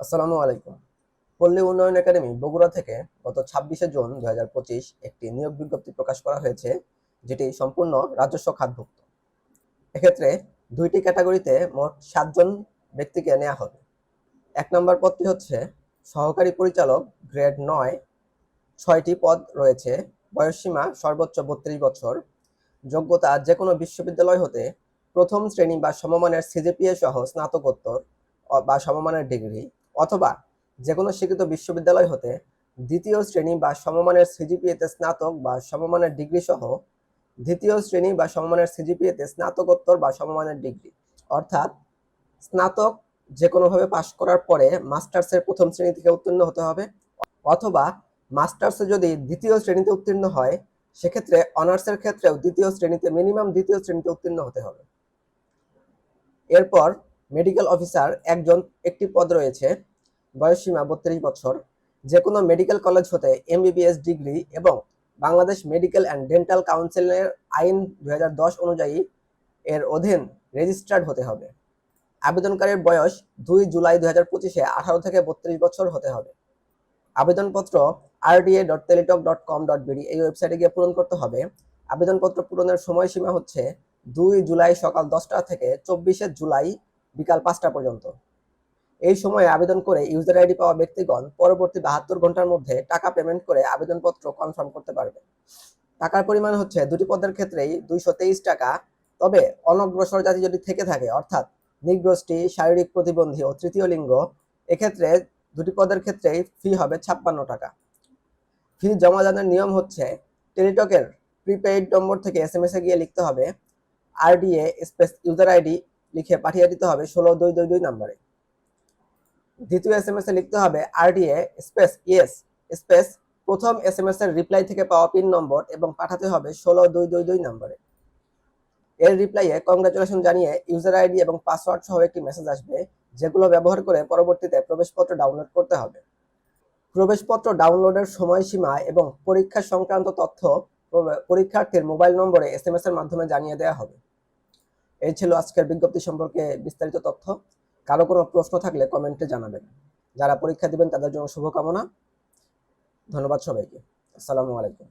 আসসালামু আলাইকুম। পল্লী উন্নয়ন একাডেমি বগুড়া থেকে গত ছাব্বিশে জুন দু হাজার পঁচিশ একটি নিয়োগ বিজ্ঞপ্তি প্রকাশ করা হয়েছে, যেটি সম্পূর্ণ রাজস্ব খাতভুক্ত। এক্ষেত্রে দুইটি ক্যাটাগরিতে মোট সাতজন ব্যক্তিকে নেওয়া হবে। এক নম্বর পদটি হচ্ছে সহকারী পরিচালক গ্রেড নয়। ছয়টি পদ রয়েছে, বয়সসীমা সর্বোচ্চ বত্রিশ বছর। যোগ্যতা যে কোনো বিশ্ববিদ্যালয় হতে প্রথম শ্রেণি বা সমমানের সিজিপিএ সহ স্নাতকোত্তর বা সমমানের ডিগ্রি। অথবা যে কোনো স্বীকৃত বিশ্ববিদ্যালয় হতে দ্বিতীয় শ্রেণি বা সমমানের সিজিপিএতে স্নাতক বা সমমানের ডিগ্রি সহ দ্বিতীয় শ্রেণি বা সমমানের সিজিপিএতে স্নাতকোত্তর বা সমমানের ডিগ্রি। অর্থাৎ স্নাতক যে কোনোভাবে পাশ করার পরে মাস্টার্সের প্রথম শ্রেণি থেকে উত্তীর্ণ হতে হবে অথবা মাস্টার্সে যদি দ্বিতীয় শ্রেণীতে উত্তীর্ণ হয়, সেক্ষেত্রে অনার্সের ক্ষেত্রেও দ্বিতীয় শ্রেণীতে মিনিমাম দ্বিতীয় শ্রেণীতে উত্তীর্ণ হতে হবে। এরপর মেডিকেল অফিসার একজন একটি পদ রয়েছে, বয়সসীমা বত্রিশ বছর। যে কোনো মেডিকেল কলেজ হতে এমবিবিএস ডিগ্রি এবং বাংলাদেশ মেডিকেল অ্যান্ড ডেন্টাল কাউন্সিলের আইন দু হাজার দশ অনুযায়ী এর অধীন রেজিস্টার্ড হতে হবে। আবেদনকারীর বয়স দুই জুলাই দুই হাজার পঁচিশে আঠারো থেকে বত্রিশ বছর হতে হবে। আবেদনপত্র RDA dot Teletalk dot com dot BD এই ওয়েবসাইটে গিয়ে পূরণ করতে হবে। আবেদনপত্র পূরণের সময়সীমা হচ্ছে দুই জুলাই সকাল দশটা থেকে চব্বিশে জুলাই বিকাল পাঁচটা পর্যন্ত। এই সময়ে আবেদন করে ইউজার আইডি পাওয়া ব্যক্তিগণ পরবর্তী বাহাত্তর ঘণ্টার মধ্যে টাকা পেমেন্ট করে আবেদনপত্র কনফার্ম করতে পারবে। টাকার পরিমাণ হচ্ছে দুটি পদের ক্ষেত্রেই দুইশো তেইশ টাকা। তবে অনগ্রসর জাতি যদি থেকে থাকে, অর্থাৎ নিগ্রষ্টি, শারীরিক প্রতিবন্ধী ও তৃতীয় লিঙ্গ, এক্ষেত্রে দুটি পদের ক্ষেত্রেই ফি হবে ছাপ্পান্ন টাকা। ফি জমা দানের নিয়ম হচ্ছে টেলিটকের প্রিপেইড নম্বর থেকে এস এ গিয়ে লিখতে হবে। আরডিএ স্পেস ইউজার আইডি লিখে পাঠিয়ে দিতে হবে ষোলো দুই দুই দুই নম্বরে। দ্বিতীয় এস এম এস এ লিখতে হবে আরডিএ স্পেস ইয়েস স্পেস প্রথম এস এম এস এর রিপ্লাই থেকে পাওয়া পিন নম্বর এবং পাঠাতে হবে ষোলো দুই দুই দুই নম্বরে। এর রিপ্লাইয়ে কংগ্রাচুলেশন জানিয়ে ইউজার আইডি এবং পাসওয়ার্ড সহ একটি মেসেজ আসবে, যেগুলো ব্যবহার করে পরবর্তীতে প্রবেশপত্র ডাউনলোড করতে হবে। প্রবেশপত্র ডাউনলোডের সময়সীমা এবং পরীক্ষা সংক্রান্ত তথ্য পরীক্ষার্থীর মোবাইল নম্বরে এস এম এস এর মাধ্যমে জানিয়ে দেওয়া হবে। এই ছিল আজকের বিজ্ঞপ্তি সম্পর্কে বিস্তারিত তথ্য। কারও কোনো প্রশ্ন থাকলে কমেন্টে জানাবেন। যারা পরীক্ষা দিবেন তাদের জন্য শুভকামনা। ধন্যবাদ সবাইকে। আসসালামু আলাইকুম।